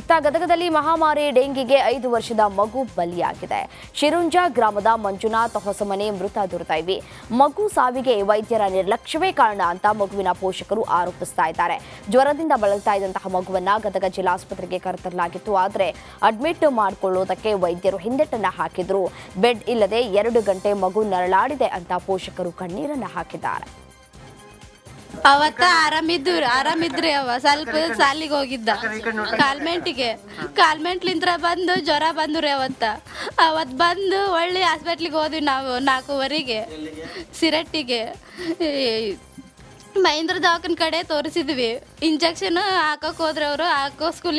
ಇತ್ತ ಗದಗದಲ್ಲಿ ಮಹಾಮಾರಿ ಡೆಂಗಿಗೆ ಐದು ವರ್ಷದ ಮಗು ಬಲಿಯಾಗಿದೆ. ಶಿರುಂಜ ಗ್ರಾಮದ ಮಂಜುನಾಥ್ ಹೊಸಮನೆ ಮೃತ ದುರ್ದೈವಿ. ಮಗು ಸಾವಿಗೆ ವೈದ್ಯರ ನಿರ್ಲಕ್ಷ್ಯವೇ ಕಾರಣ ಅಂತ ಮಗುವಿನ ಪೋಷಕರು ಆರೋಪಿಸ್ತಾ ಇದ್ದಾರೆ. ಜ್ವರದಿಂದ ಬಳಲ್ತಾ ಇದ್ದಂತಹ ಮಗುವನ್ನ ಗದಗ ಜಿಲ್ಲಾಸ್ಪತ್ರೆಗೆ ಕರೆತರಲಾಗಿತ್ತು. ಆದರೆ ಅಡ್ಮಿಟ್ ಮಾಡಿಕೊಳ್ಳುವುದಕ್ಕೆ ವೈದ್ಯರು ಹಿಂದೆಟ್ಟನ್ನ ಹಾಕಿದ್ರು. ಬೆಡ್ ಇಲ್ಲದೆ ಎರಡು ಗಂಟೆ ಮಗು ನರಳಾಡಿದೆ ಅಂತ ಪೋಷಕರು ಕಣ್ಣೀರನ್ನ ಹಾಕಿದ್ದಾರೆ. ಅವತ್ತ ಆರಾಮಿದ್ದು ಆರಾಮಿದ್ರಿ ಅವ. ಸ್ವಲ್ಪ ಸಾಲಿಗೆ ಹೋಗಿದ್ದ. ಕಾಲ್ಮೆಂಟಿಗೆ. ಕಾಲ್ಮೆಂಟ್ಲಿಂತ್ರ ಬಂದು ಜ್ವರ ಬಂದ್ರಿ ಅವತ್ತ. ಅವತ್ ಬಂದು ಒಳ್ಳೆ ಹಾಸ್ಪಿಟ್ಲಿಗೆ ಹೋದ್ವಿ ನಾವು ನಾಲ್ಕೂವರೆಗೆ ಸಿರಟ್ಟಿಗೆ. ಮಹೇಂದ್ರ ದವಾಖಾನ ಕಡೆ ತೋರಿಸಿದ್ವಿ. ಇಂಜೆಕ್ಷನ್ ಹಾಕಕ್ಕೆ ಹೋದ್ರೆ ಅವರು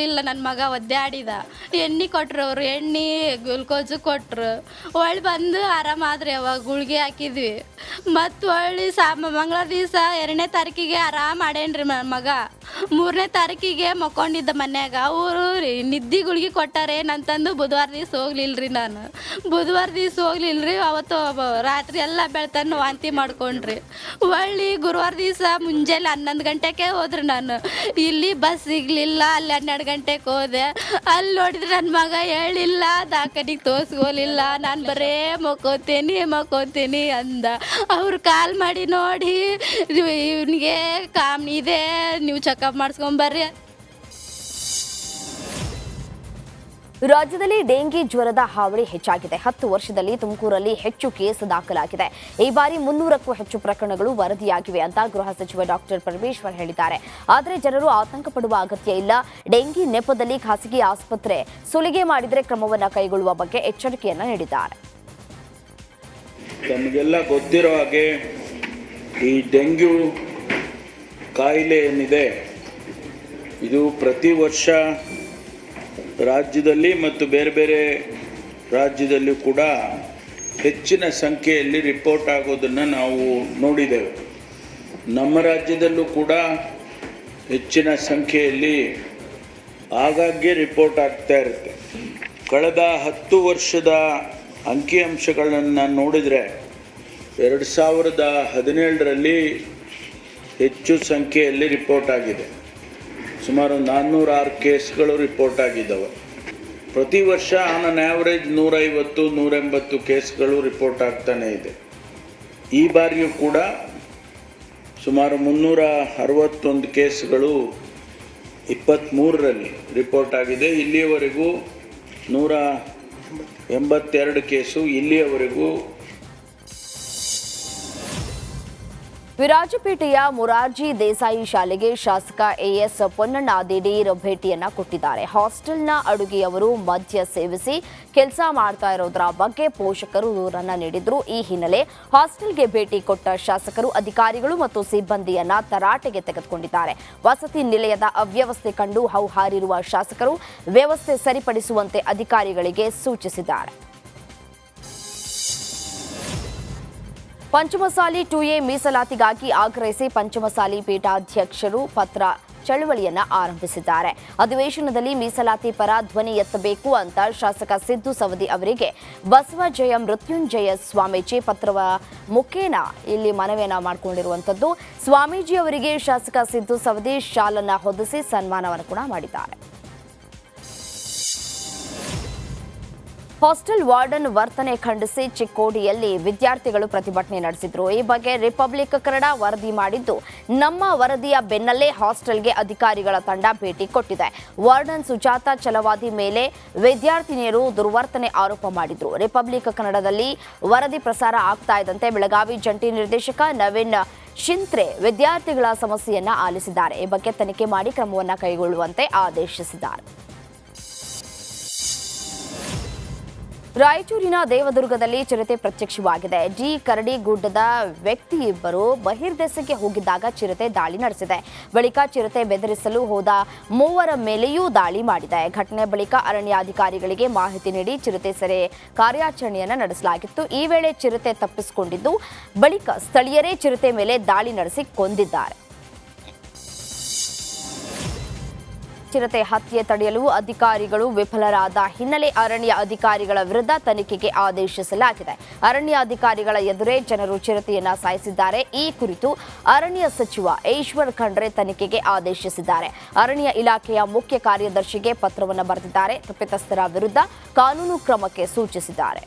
ಇಲ್ಲ ನನ್ನ ಮಗ ಒದ್ದಾಡಿದ. ಎಣ್ಣೆ ಕೊಟ್ರು ಅವರು, ಎಣ್ಣೆ ಗ್ಲುಕೋಸ್ ಕೊಟ್ರು. ಒಳ್ಳೆ ಬಂದು ಆರಾಮಾದ್ರಿ ಅವಾಗ, ಗುಳಿಗೆ ಹಾಕಿದ್ವಿ. ಮತ್ತು ಒಳ್ಳೆ ಸಾ ಮಂಗಳ ದಿವಸ ಎರಡನೇ ತಾರೀಕಿಗೆ ಆರಾಮ ಮಾಡೇನ್ರಿ ಮಗ. ಮೂರನೇ ತಾರೀಕಿಗೆ ಮಕ್ಕೊಂಡಿದ್ದ ಮನ್ಯಾಗ ಅವರು ನಿದ್ದೆ ಗುಳಿಗೆ ಕೊಟ್ಟಾರೇನಂತಂದು ಬುಧವಾರ ದಿವಸ ರೀ ನಾನು. ಬುಧವಾರ ದಿವಸ ರೀ ಅವತ್ತು ರಾತ್ರಿ ಎಲ್ಲ ಬೆಳ್ತಾನು ವಾಂತಿ ಮಾಡ್ಕೊಂಡ್ರಿ. ಹೊಳ್ಳಿ ಗುರುವಾರ ದಿವಸ ಮುಂಜಾನೆ ಹನ್ನೊಂದು ಗಂಟೆಗೆ ಹೋದ್ರಿ ನಾನು. ಇಲ್ಲಿ ಬಸ್ ಸಿಗ್ಲಿಲ್ಲ, ಅಲ್ಲಿ ಹನ್ನೆರಡು ಗಂಟೆಗೆ ಹೋದೆ. ಅಲ್ಲಿ ನೋಡಿದ್ರೆ ನನ್ನ ಮಗ ಹೇಳಿಲ್ಲ, ದಾಖಲಿಗೆ ತೋರಿಸ್ಕೊಲಿಲ್ಲ. ನಾನು ಬರೇ ಮಕ್ಕೋತೀನಿ ಮಕ್ಕೋತೀನಿ ಅಂದ. ಅವ್ರು ಕಾಲ್ ಮಾಡಿ ನೋಡಿ, ಇವನಿಗೆ ಕಾಮ್ ಇದೆ, ನೀವು ಚೆಕಪ್ ಮಾಡಿಸ್ಕೊಂಬರ್ರಿ ರಾಜ್ಯದಲ್ಲಿ ಡೆಂಗಿ ಜ್ವರದ ಹಾವಳಿ ಹೆಚ್ಚಾಗಿದೆ. ಹತ್ತು ವರ್ಷದಲ್ಲಿ ತುಮಕೂರಲ್ಲಿ ಹೆಚ್ಚು ಕೇಸ್ ದಾಖಲಾಗಿದೆ. ಈ ಬಾರಿ ಮುನ್ನೂರಕ್ಕೂ ಹೆಚ್ಚು ಪ್ರಕರಣಗಳು ವರದಿಯಾಗಿವೆ ಅಂತ ಗೃಹ ಸಚಿವ ಡಾಕ್ಟರ್ ಪರಮೇಶ್ವರ್ ಹೇಳಿದ್ದಾರೆ. ಆದರೆ ಜನರು ಆತಂಕ ಪಡುವ ಅಗತ್ಯ ಇಲ್ಲ. ಡೆಂಗಿ ನೆಪದಲ್ಲಿ ಖಾಸಗಿ ಆಸ್ಪತ್ರೆ ಸುಲಿಗೆ ಮಾಡಿದರೆ ಕ್ರಮವನ್ನು ಕೈಗೊಳ್ಳುವ ಬಗ್ಗೆ ಎಚ್ಚರಿಕೆಯನ್ನು ನೀಡಿದ್ದಾರೆ. ನಮಗೆಲ್ಲ ಗೊತ್ತಿರೋ ಹಾಗೆ ಈ ಡೆಂಗ್ಯೂ ಕಾಯಿಲೆ ಏನಿದೆ ಇದು ಪ್ರತಿ ವರ್ಷ ರಾಜ್ಯದಲ್ಲಿ ಮತ್ತು ಬೇರೆ ಬೇರೆ ರಾಜ್ಯದಲ್ಲೂ ಕೂಡ ಹೆಚ್ಚಿನ ಸಂಖ್ಯೆಯಲ್ಲಿ ರಿಪೋರ್ಟ್ ಆಗೋದನ್ನು ನಾವು ನೋಡಿದ್ದೇವೆ ನಮ್ಮ ರಾಜ್ಯದಲ್ಲೂ ಕೂಡ ಹೆಚ್ಚಿನ ಸಂಖ್ಯೆಯಲ್ಲಿ ಆಗಾಗ್ಗೆ ರಿಪೋರ್ಟ್ ಆಗ್ತಾ ಇರುತ್ತೆ. ಕಳೆದ ಹತ್ತು ವರ್ಷದ ಅಂಕಿಅಂಶಗಳನ್ನು ನೋಡಿದರೆ ಎರಡು ಸಾವಿರದ ಹದಿನೇಳರಲ್ಲಿ ಹೆಚ್ಚು ಸಂಖ್ಯೆಯಲ್ಲಿ ರಿಪೋರ್ಟ್ ಆಗಿದೆ. ಸುಮಾರು ನಾನ್ನೂರಾರು ಕೇಸ್ಗಳು ರಿಪೋರ್ಟ್ ಆಗಿದ್ದಾವೆ. ಪ್ರತಿ ವರ್ಷ ಆನ್ ಅನ್ ಆ್ಯಾವ್ರೇಜ್ ನೂರೈವತ್ತು, ನೂರೆಂಬತ್ತು ಕೇಸ್ಗಳು ರಿಪೋರ್ಟ್ ಆಗ್ತಾನೇ ಇದೆ. ಈ ಬಾರಿಯೂ ಕೂಡ ಸುಮಾರು ಮುನ್ನೂರ ಅರವತ್ತೊಂದು ಕೇಸ್ಗಳು ಇಪ್ಪತ್ತ್ಮೂರರಲ್ಲಿ ರಿಪೋರ್ಟ್ ಆಗಿದೆ. ಇಲ್ಲಿಯವರೆಗೂ ನೂರ ಎಂಬತ್ತೆರಡು ಕೇಸು, ಇಲ್ಲಿಯವರೆಗೂ ವಿರಾಜಪೇಟೆಯ ಮುರಾರ್ಜಿ ದೇಸಾಯಿ ಶಾಲೆಗೆ ಶಾಸಕ ಎಎಸ್ ಪೊನ್ನಣ್ಣ ದಿಢೀರ್ ಭೇಟಿಯನ್ನ ಕೊಟ್ಟಿದ್ದಾರೆ. ಹಾಸ್ಟೆಲ್ನ ಅಡುಗೆಯವರು ಮದ್ಯ ಸೇವಿಸಿ ಕೆಲಸ ಮಾಡ್ತಾ ಇರೋದರ ಬಗ್ಗೆ ಪೋಷಕರು ದೂರನ್ನ ನೀಡಿದ್ರು. ಈ ಹಿನ್ನೆಲೆ ಹಾಸ್ಟೆಲ್ಗೆ ಭೇಟಿ ಕೊಟ್ಟ ಶಾಸಕರು, ಅಧಿಕಾರಿಗಳು ಮತ್ತು ಸಿಬ್ಬಂದಿಯನ್ನ ತರಾಟೆಗೆ ತೆಗೆದುಕೊಂಡಿದ್ದಾರೆ. ವಸತಿ ನಿಲಯದ ಅವ್ಯವಸ್ಥೆ ಕಂಡು ಹೌಹಾರಿರುವ ಶಾಸಕರು ವ್ಯವಸ್ಥೆ ಸರಿಪಡಿಸುವಂತೆ ಅಧಿಕಾರಿಗಳಿಗೆ ಸೂಚಿಸಿದ್ದಾರೆ. ಪಂಚಮಸಾಲಿ ಟು ಎ ಮೀಸಲಾತಿಗಾಗಿ ಆಗ್ರಹಿಸಿ ಪಂಚಮಸಾಲಿ ಪೀಠಾಧ್ಯಕ್ಷರು ಪತ್ರ ಚಳವಳಿಯನ್ನ ಆರಂಭಿಸಿದ್ದಾರೆ. ಅಧಿವೇಶನದಲ್ಲಿ ಮೀಸಲಾತಿ ಪರ ಧ್ವನಿ ಎತ್ತಬೇಕು ಅಂತ ಶಾಸಕ ಸಿದ್ದು ಸವದಿ ಅವರಿಗೆ ಬಸವ ಜಯ ಮೃತ್ಯುಂಜಯ ಸ್ವಾಮೀಜಿ ಪತ್ರವ ಮುಖೇನ ಇಲ್ಲಿ ಮನವಿಯನ್ನ ಮಾಡಿಕೊಂಡಿರುವಂತದ್ದು ಸ್ವಾಮೀಜಿ ಅವರಿಗೆ ಶಾಸಕ ಸಿದ್ದು ಸವದಿ ಶಾಲನ್ನ ಹೊದಿಸಿ ಸನ್ಮಾನವನ್ನು ಕೂಡ ಮಾಡಿದ್ದಾರೆ. ಹಾಸ್ಟೆಲ್ ವಾರ್ಡನ್ ವರ್ತನೆ ಖಂಡಿಸಿ ಚಿಕ್ಕೋಡಿಯಲ್ಲಿ ವಿದ್ಯಾರ್ಥಿಗಳು ಪ್ರತಿಭಟನೆ ನಡೆಸಿದ್ರು. ಈ ಬಗ್ಗೆ ರಿಪಬ್ಲಿಕ್ ಕನ್ನಡ ವರದಿ ಮಾಡಿದ್ದು, ನಮ್ಮ ವರದಿಯ ಬೆನ್ನಲ್ಲೇ ಹಾಸ್ಟೆಲ್ಗೆ ಅಧಿಕಾರಿಗಳ ತಂಡ ಭೇಟಿ ಕೊಟ್ಟಿದೆ. ವಾರ್ಡನ್ ಸುಜಾತ ಚಲವಾದಿ ಮೇಲೆ ವಿದ್ಯಾರ್ಥಿನಿಯರು ದುರ್ವರ್ತನೆ ಆರೋಪ ಮಾಡಿದ್ರು. ರಿಪಬ್ಲಿಕ್ ಕನ್ನಡದಲ್ಲಿ ವರದಿ ಪ್ರಸಾರ ಆಗ್ತಾ ಇದ್ದಂತೆ ಬೆಳಗಾವಿ ಜಂಟಿ ನಿರ್ದೇಶಕ ನವೀನ್ ಶಿಂತ್ರೆ ವಿದ್ಯಾರ್ಥಿಗಳ ಸಮಸ್ಯೆಯನ್ನ ಆಲಿಸಿದ್ದಾರೆ. ಈ ಬಗ್ಗೆ ತನಿಖೆ ಮಾಡಿ ಕ್ರಮವನ್ನು ಕೈಗೊಳ್ಳುವಂತೆ ಆದೇಶಿಸಿದ್ದಾರೆ. ರಾಯಚೂರಿನ ದೇವದುರ್ಗದಲ್ಲಿ ಚಿರತೆ ಪ್ರತ್ಯಕ್ಷವಾಗಿದೆ. ಡಿ ಕರಡಿಗುಡ್ಡದ ವ್ಯಕ್ತಿಯಿಬ್ಬರು ಬಹಿರ್ದೆಸೆಗೆ ಹೋಗಿದ್ದಾಗ ಚಿರತೆ ದಾಳಿ ನಡೆಸಿದೆ. ಬಳಿಕ ಚಿರತೆ ಬೆದರಿಸಲು ಹೋದ ಮೂವರ ಮೇಲೆಯೂ ದಾಳಿ ಮಾಡಿದೆ. ಘಟನೆ ಬಳಿಕ ಅರಣ್ಯಾಧಿಕಾರಿಗಳಿಗೆ ಮಾಹಿತಿ ನೀಡಿ ಚಿರತೆ ಸೆರೆ ಕಾರ್ಯಾಚರಣೆಯನ್ನು ನಡೆಸಲಾಗಿತ್ತು. ಈ ವೇಳೆ ಚಿರತೆ ತಪ್ಪಿಸಿಕೊಂಡಿದ್ದು, ಬಳಿಕ ಸ್ಥಳೀಯರೇ ಚಿರತೆ ಮೇಲೆ ದಾಳಿ ನಡೆಸಿ ಕೊಂದಿದ್ದಾರೆ. ಚಿರತೆ ಹತ್ಯೆ ತಡೆಯಲು ಅಧಿಕಾರಿಗಳು ವಿಫಲರಾದ ಹಿನ್ನೆಲೆ ಅರಣ್ಯ ಅಧಿಕಾರಿಗಳ ವಿರುದ್ಧ ತನಿಖೆಗೆ ಆದೇಶಿಸಲಾಗಿದೆ. ಅರಣ್ಯ ಅಧಿಕಾರಿಗಳ ಎದುರೇ ಜನರು ಚಿರತೆಯನ್ನ ಸಾಯಿಸಿದ್ದಾರೆ. ಈ ಕುರಿತು ಅರಣ್ಯ ಸಚಿವ ಈಶ್ವರ್ ಖಂಡ್ರೆ ತನಿಖೆಗೆ ಆದೇಶಿಸಿದ್ದಾರೆ. ಅರಣ್ಯ ಇಲಾಖೆಯ ಮುಖ್ಯ ಕಾರ್ಯದರ್ಶಿಗೆ ಪತ್ರವನ್ನು ಬರೆದಿದ್ದಾರೆ. ತಪ್ಪಿತಸ್ಥರ ವಿರುದ್ಧ ಕಾನೂನು ಕ್ರಮಕ್ಕೆ ಸೂಚಿಸಿದ್ದಾರೆ.